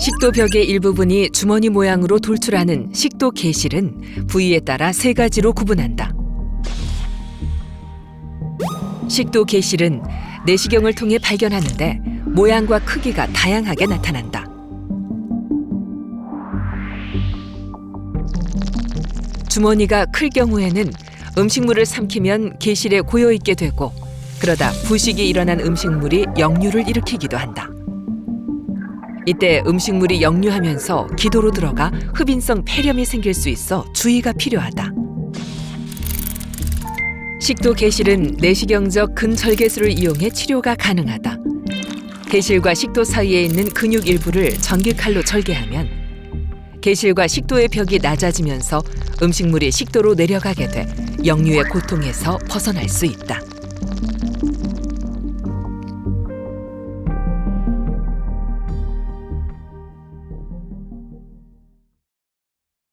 식도 벽의 일부분이 주머니 모양으로 돌출하는 식도 계실은 부위에 따라 세 가지로 구분한다. 식도 계실은 내시경을 통해 발견하는데 모양과 크기가 다양하게 나타난다. 주머니가 클 경우에는 음식물을 삼키면 계실에 고여 있게 되고 그러다 부식이 일어난 음식물이 역류를 일으키기도 한다. 이때 음식물이 역류하면서 기도로 들어가 흡인성 폐렴이 생길 수 있어 주의가 필요하다. 식도 계실은 내시경적 근절개술을 이용해 치료가 가능하다. 계실과 식도 사이에 있는 근육 일부를 전기칼로 절개하면 계실과 식도의 벽이 낮아지면서 음식물이 식도로 내려가게 돼 역류의 고통에서 벗어날 수 있다.